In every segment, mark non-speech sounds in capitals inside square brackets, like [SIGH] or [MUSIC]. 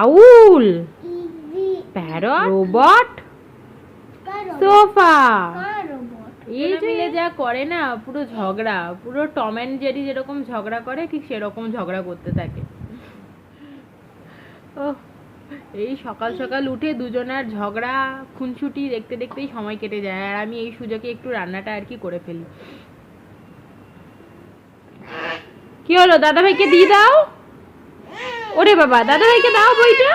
আউল parrot robot sofa. এই মিলে যা করে না পুরো ঝগড়া পুরো টম অ্যান্ড জেরি যেরকম ঝগড়া করে ঠিক সেরকম ঝগড়া করতে থাকে। ও এই সকাল সকাল উঠে দুজনের ঝগড়া খুনছুটি দেখতে দেখতেই সময় কেটে যায় আর আমি এই সুযোগে একটু রান্নাটা আর কি করে ফেলি। কি হলো দাদা ভাইকে দিয়ে দাও? ওরে বাবা দাদা ভাইকে দাও বইটা।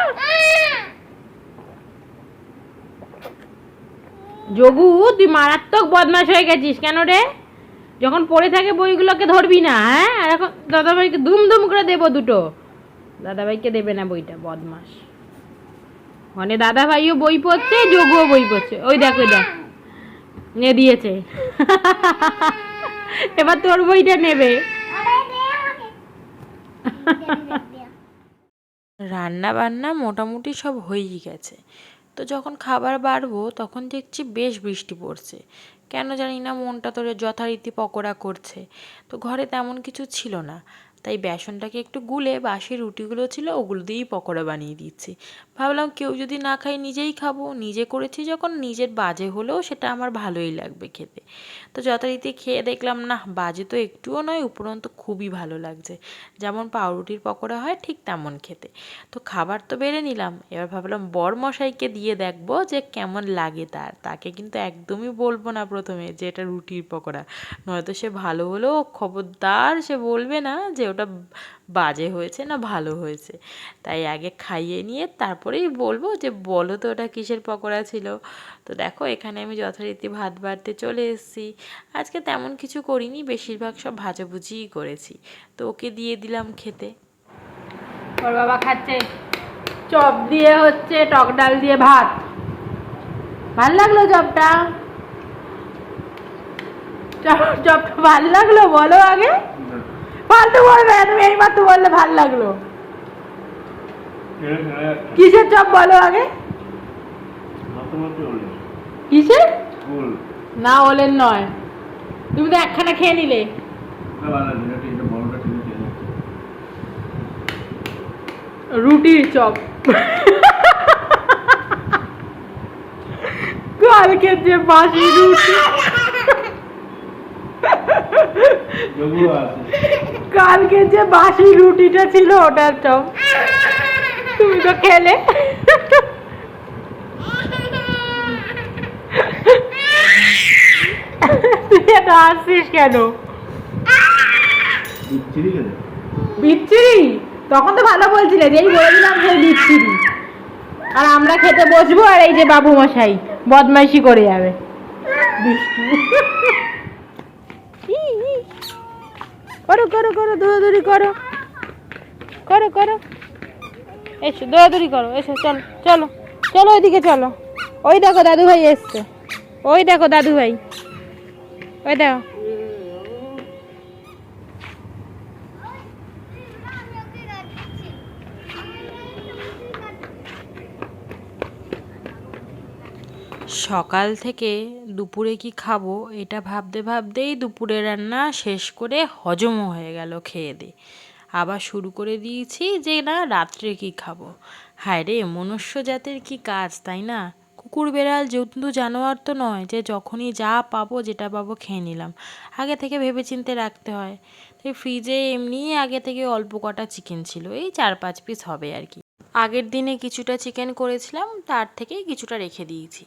যোগু, তুই মারাত্মক বদমাশ হয়ে গেছিস কেন রে? যখন পড়ে থাকে বইগুলোকে ধরবি না হ্যাঁ? আর এখন দাদাভাইকে দুম দুম করে দেবো দুটো। দাদাভাইকে দেবে না বইটা বদমাস মানে দাদাভাইও বই পড়ছে, যোগুও বই পড়ছে। ওই দেখ ওই দেখ। নে, দিয়েছে। এবার তোর বইটা নেবে। রান্না বান্না মোটামুটি সব হয়েই গেছে। তো যখন খাবার বাড়বো তখন দেখছি বেশ বৃষ্টি পড়ছে। কেন জানি না মনটা তোর যথারীতি পকোড়া করছে। তো ঘরে তেমন কিছু ছিল না। তাই বেসনটাকে একটু গুলে বাসি রুটিগুলো ছিল ওগুলো দিয়েই পকোড়া বানিয়ে দিচ্ছি। ভাবলাম কেউ যদি না খাই নিজেই খাব। নিজে করেছি যখন, নিজের বাজে হলেও সেটা আমার ভালোই লাগবে খেতে। তো যথারীতি খেয়ে দেখলাম না বাজে তো একটুও নয়, উপরন্ত খুবই ভালো লাগছে। যেমন পাউরুটির পকোড়া হয় ঠিক তেমন খেতে। তো খাবার তো বেড়ে নিলাম। এবার ভাবলাম বর মশাইকে দিয়ে দেখব যে কেমন লাগে তার। তাকে কিন্তু একদমই বলব না প্রথমে যে এটা রুটির পকোড়া। নয়তো সে ভালো হলেও খবরদার সে বলবে না যে ওটা বাজে হয়েছে না ভালো হয়েছে? তাই আগে খাইয়ে নিয়ে তারপরেই বলব যে বলো তো ওটা কিসের পকোড়া ছিল? তো দেখো এখানে আমি যথারীতি ভাত বাড়তে চলে এসেছি। আজকে তেমন কিছু করিনি বেশিরভাগ সব ভাজাভুজিই করেছি। তো ওকে দিয়ে দিলাম খেতে। ওর বাবা খাচ্ছে। চপ দিয়ে হচ্ছে টক ডাল দিয়ে ভাত। ভালো লাগল চপটা? চপ- চপটা ভালো লাগল? বলো আগে। ফালতু বলবে না, তুমি এইবার তো বললে ভালো লাগল। কিসের চপ বলো আগে? কিসের? না ওলেন নয়। তুমি তো একখানা খেয়ে নিলে। রুটির চপ। [LAUGHS] কালকে যে বাসি রুটি। কালকে যে বাসি রুটিটা ছিল ওটার চপ। তুমি তো খেলে। তুই এত হাসছিস কেন? বিচ্ছিরি তখন তো ভালো বলছিলে যেই বলে দিলাম সেই বিচ্ছিরি। আর আমরা খেতে বসবো আর এই যে বাবু মশাই বদমাইশি করে যাবে। করো করো করো, দৌড়াদৌড়ি করো। করো করো। এসো, দৌড়াদৌড়ি করো, এসো, চলো চলো চলো ওইদিকে চলো। ওই দেখো দাদু ভাই এসছে। ওই দেখো দাদু ভাই ওই দেখো। সকাল থেকে দুপুরে কি খাব এটা ভাবতে ভাবতেই দুপুরে রান্না শেষ করে হজমও হয়ে গেল খেয়ে দে। আবার শুরু করে দিয়েছি যে না, রাত্রে কি খাব। হায় রে, মনুষ্য জাতের কি কাজ, তাই না? কুকুর বেড়াল জন্তু জানোয়ার তো নয়, যে যখনই যা পাবো যেটা পাবো খেয়ে নিলাম। আগে থেকে ভেবেচিন্তে রাখতে হয়। তাই ফ্রিজে এমনিই আগে থেকে অল্প কটা চিকেন ছিল, এই চার পাঁচ পিস হবে আর কি। আগের দিনে কিছুটা চিকেন করেছিলাম, তার থেকেই কিছুটা রেখে দিয়েছি।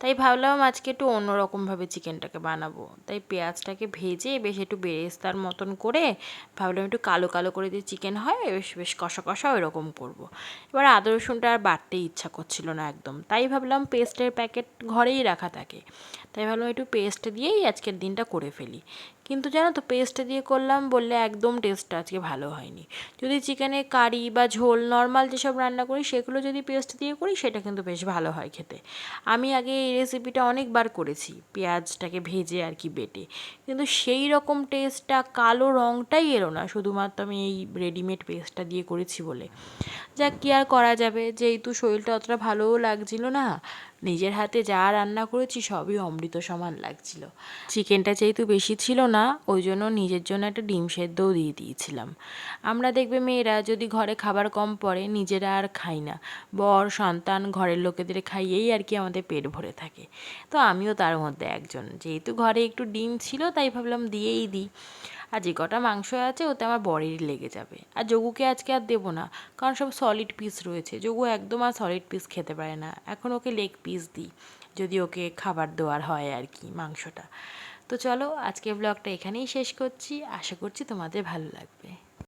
তাই ভাবলাম আজকে একটু অন্যরকমভাবে চিকেনটাকে বানাবো। তাই পেঁয়াজটাকে ভেজে বেশ একটু বেরেস্তার মতন করে ভাবলাম একটু কালো কালো করে যে চিকেন হয়, বেশ বেশ কষা কষা ওইরকম করব। এবার আদা, রসুনটা আর বাটতে ইচ্ছা করছিল না একদম। তাই ভাবলাম পেস্টের প্যাকেট ঘরেই রাখা থাকে। তাই ভাবলাম একটু পেস্ট দিয়েই আজকের দিনটা করে ফেলি। কিন্তু জানো তো পেস্ট দিয়ে করলাম বললে একদম টেস্টটা আজকে ভালো হয়নি। যদি চিকেনে কারি বা ঝোল নর্মাল যেসব রান্না করি, সেগুলো যদি পেস্ট দিয়ে করি, সেটা কিন্তু বেশ ভালো হয় খেতে। আমি আগে এই রেসিপিটা অনেকবার করেছি, পেঁয়াজটাকে ভেজে আর কি বেটে। কিন্তু সেই রকম টেস্টটা কালো রঙটাই এলো না, শুধুমাত্র আমি এই রেডিমেড পেস্টটা দিয়ে করেছি বলে। যাক কী আর করা যাবে, যেহেতু শরীরটা অতটা ভালোও লাগছিল না নিজের হাতে যা রান্না করেছি সবই অমৃত সমান লাগছিল। চিকেনটা যেহেতু বেশি ছিল না, ওই জন্য নিজের জন্য একটা ডিম সেদ্ধও দিয়ে দিয়েছিলাম। আমরা দেখবে মেয়েরা যদি ঘরে খাবার কম পড়ে, নিজেরা আর খাই না। বর, সন্তান ঘরের লোকেদের খাইয়েই আর কি আমাদের পেট ভরে থাকে। তো আমিও তার মধ্যে একজন। যেহেতু ঘরে একটু ডিম ছিল, তাই ভাবলাম দিয়েই দিই। আর যে কটা মাংস আছে ওতে আমার বরেরই লেগে যাবে। আর যোগুকে আজকে আর দেবো না, কারণ সব সলিড পিস রয়েছে। যোগু একদম আর সলিড পিস খেতে পারে না। এখন ওকে লেগ পিস দিই, যদি ওকে খাবার দেওয়ার হয় আর কি মাংসটা। তো চলো আজকে ব্লগটা এখানেই শেষ করছি। আশা করছি তোমাদের ভালো লাগবে।